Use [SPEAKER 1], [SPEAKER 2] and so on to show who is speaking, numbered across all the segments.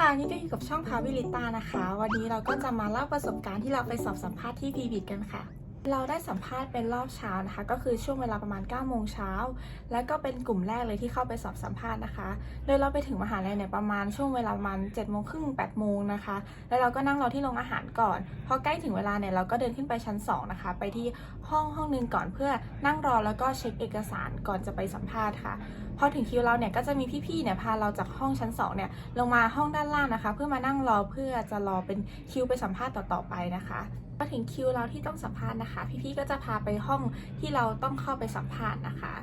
[SPEAKER 1] ค่ะ นี่ก็อยู่กับช่องพาวิลิตานะคะ วันนี้เราก็จะมาเล่าประสบการณ์ที่เราไปสอบสัมภาษณ์ที่พีบิดกันค่ะ เราได้สัมภาษณ์เป็นรอบเช้านะคะ ก็คือช่วงเวลาประมาณ9โมงเช้า แล้วก็เป็นกลุ่มแรกเลยที่เข้าไปสอบสัมภาษณ์นะคะ โดยเราไปถึงมหาลัยเนี่ยประมาณช่วงเวลาประมาณ7โมงครึ่ง8โมงนะคะ แล้วเราก็นั่งรอที่โรงอาหารก่อน พอใกล้ถึงเวลาเนี่ยเราก็เดินขึ้นไปชั้น2นะคะ ไปที่ห้องห้องนึงก่อนเพื่อนั่งรอแล้วก็เช็คเอกสารก่อนจะไปสัมภาษณ์ค่ะ พอถึงคิวเราเนี่ยก็จะมีพี่ๆเนี่ยพาเราจากห้องชั้น2เนี่ยลงมาห้องด้านล่างนะคะ เพื่อมานั่งรอเพื่อจะรอเป็นคิวไปสัมภาษณ์ต่อๆไปนะคะพอถึงคิวเราที่ต้องสัมภาษณ์นะคะ พี่ๆก็จะพาไปห้องที่เราต้องเข้าไปสัมภาษณ์นะคะ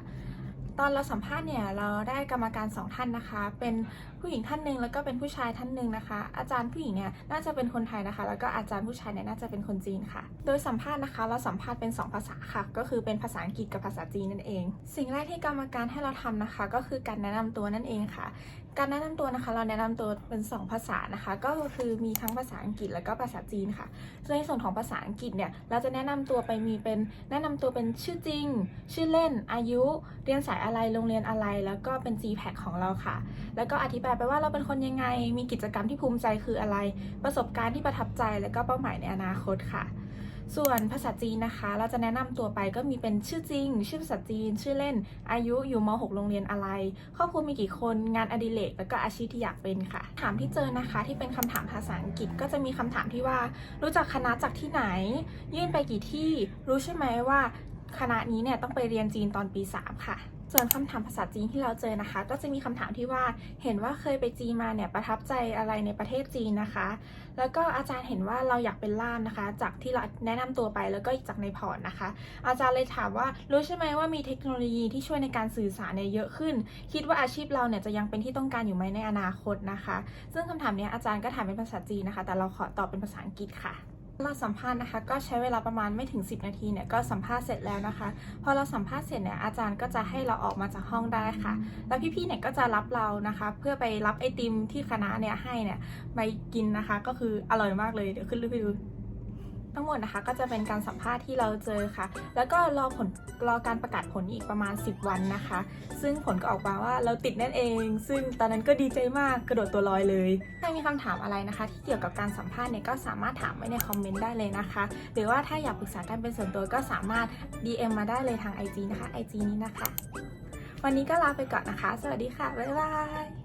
[SPEAKER 1] ตอนเราสัมภาษณ์เนี่ยเราได้กรรมการสองท่านนะคะ เป็นผู้หญิงท่านหนึ่งแล้วก็เป็นผู้ชายท่านหนึ่งนะคะ อาจารย์ผู้หญิงเนี่ยน่าจะเป็นคนไทยนะคะ แล้วก็อาจารย์ผู้ชายเนี่ยน่าจะเป็นคนจีนค่ะ โดยสัมภาษณ์นะคะ เราสัมภาษณ์เป็น 2 ภาษาค่ะ ก็คือเป็นภาษาอังกฤษกับภาษาจีนนั่นเอง สิ่งแรกที่กรรมการให้เราทำนะคะ ก็คือการแนะนำตัวนั่นเองค่ะ การแนะนำตัวนะคะ เราแนะนำตัวเป็น 2 ภาษานะคะ ก็คือมีทั้งภาษาอังกฤษแล้วก็ภาษาจีนค่ะในส่วนของภาษาอังกฤษเนี่ยเราจะแนะนำตัวไปมีเป็นแนะนำตัวเป็นชื่อจริง ชื่อเล่นอายุ เรียนสายอะไรโรงเรียนอะไร แล้วก็เป็น GPAC ของเราค่ะ แล้วก็อธิบายไปว่าเราเป็นคนยังไง มีกิจกรรมที่ภูมิใจคืออะไร ประสบการณ์ที่ประทับใจแล้วก็เป้าหมายในอนาคตค่ะ ส่วนภาษาจีนนะคะ เราจะแนะนำตัวไปก็มีเป็นชื่อจริง ชื่อภาษาจีน ชื่อเล่น อายุอยู่ม .6 โรงเรียนอะไรครอบครัวมีกี่คนงานอดิเรกแล้วก็อาชีพที่อยากเป็นค่ะ ถามที่เจอนะคะ ที่เป็นคำถามภาษาอังกฤษก็จะมีคำถามที่ว่า รู้จักคณะจากที่ไหน ยื่นไปกี่ที่ รู้ใช่ไหมว่า คณะนี้เนี่ยต้องไปเรียนจีนตอนปี 3 ค่ะ ส่วนคำถามภาษาจีนที่เราเจอนะคะ ก็จะมีคำถามที่ว่าเห็นว่าเคยไปจีนมาเนี่ยประทับใจอะไรในประเทศจีนนะคะ แล้วก็อาจารย์เห็นว่าเราอยากเป็นล่ามนะคะ จากที่เราแนะนำตัวไปแล้วก็จากในพอร์ตนะคะ อาจารย์เลยถามว่ารู้ใช่ไหมว่ามีเทคโนโลยีที่ช่วยในการสื่อสารเนี่ยเยอะขึ้น คิดว่าอาชีพเราเนี่ยจะยังเป็นที่ต้องการอยู่ไหมในอนาคตนะคะ ซึ่งคำถามเนี้ยอาจารย์ก็ถามเป็นภาษาจีนนะคะ แต่เราขอตอบเป็นภาษาอังกฤษค่ะ เราสัมภาษณ์นะคะก็ใช้เวลาประมาณไม่ถึง 10 นาทีเนี่ยก็สัมภาษณ์เสร็จแล้วนะคะ พอเราสัมภาษณ์เสร็จเนี่ยอาจารย์ก็จะให้เราออกมาจากห้องได้ค่ะ แล้วพี่ๆเนี่ยก็จะรับเรานะคะ เพื่อไปรับไอติมที่คณะเนี่ยให้เนี่ยไปกินนะคะ ก็คืออร่อยมากเลยเดี๋ยวขึ้นรูปให้ดู ทั้งหมดนะคะก็จะเป็นการสัมภาษณ์ที่เราเจอค่ะ แล้วก็รอผลรอการประกาศผลอีกประมาณ 10 วันนะคะ ซึ่งผลก็ออกมาว่าเราติดนั่นเอง ซึ่งตอนนั้นก็ดีใจมากกระโดดตัวลอยเลย ถ้ามีคำถามอะไรนะคะ ที่เกี่ยวกับการสัมภาษณ์เนี่ยก็สามารถถามไว้ในคอมเมนต์ได้เลยนะคะ หรือว่าถ้าอยากปรึกษากันเป็นส่วนตัวก็สามารถ DM มาได้เลยทาง IG นะคะ IG นี้นะคะ วันนี้ก็ลาไปก่อนนะคะ สวัสดีค่ะบ๊ายบาย